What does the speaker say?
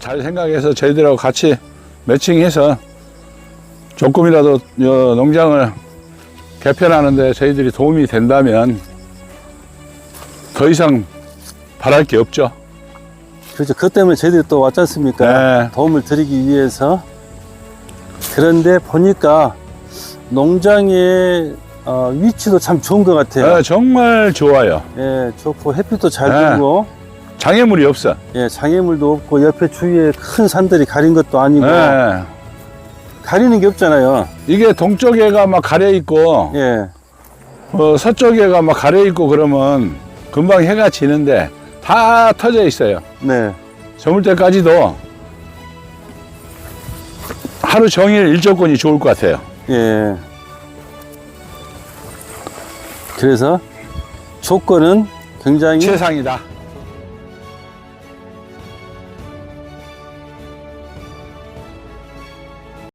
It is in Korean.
잘 생각해서 저희들하고 같이 매칭해서 조금이라도 요 농장을 개편하는데 저희들이 도움이 된다면 더 이상 바랄 게 없죠. 그렇죠. 그것 때문에 저희들이 또 왔지 않습니까? 네. 도움을 드리기 위해서. 그런데 보니까 농장의 어, 위치도 참 좋은 것 같아요. 네, 정말 좋아요. 예, 좋고 햇빛도 잘 네. 들고, 장애물이 없어. 예, 장애물도 없고 옆에 주위에 큰 산들이 가린 것도 아니고 네. 가리는 게 없잖아요. 이게 동쪽에가 막 가려 있고 예, 어, 서쪽에가 막 가려 있고 그러면 금방 해가 지는데 다 터져 있어요. 네, 저물 때까지도 하루 종일 일조권이 좋을 것 같아요. 예. 그래서 조건은 굉장히 최상이다.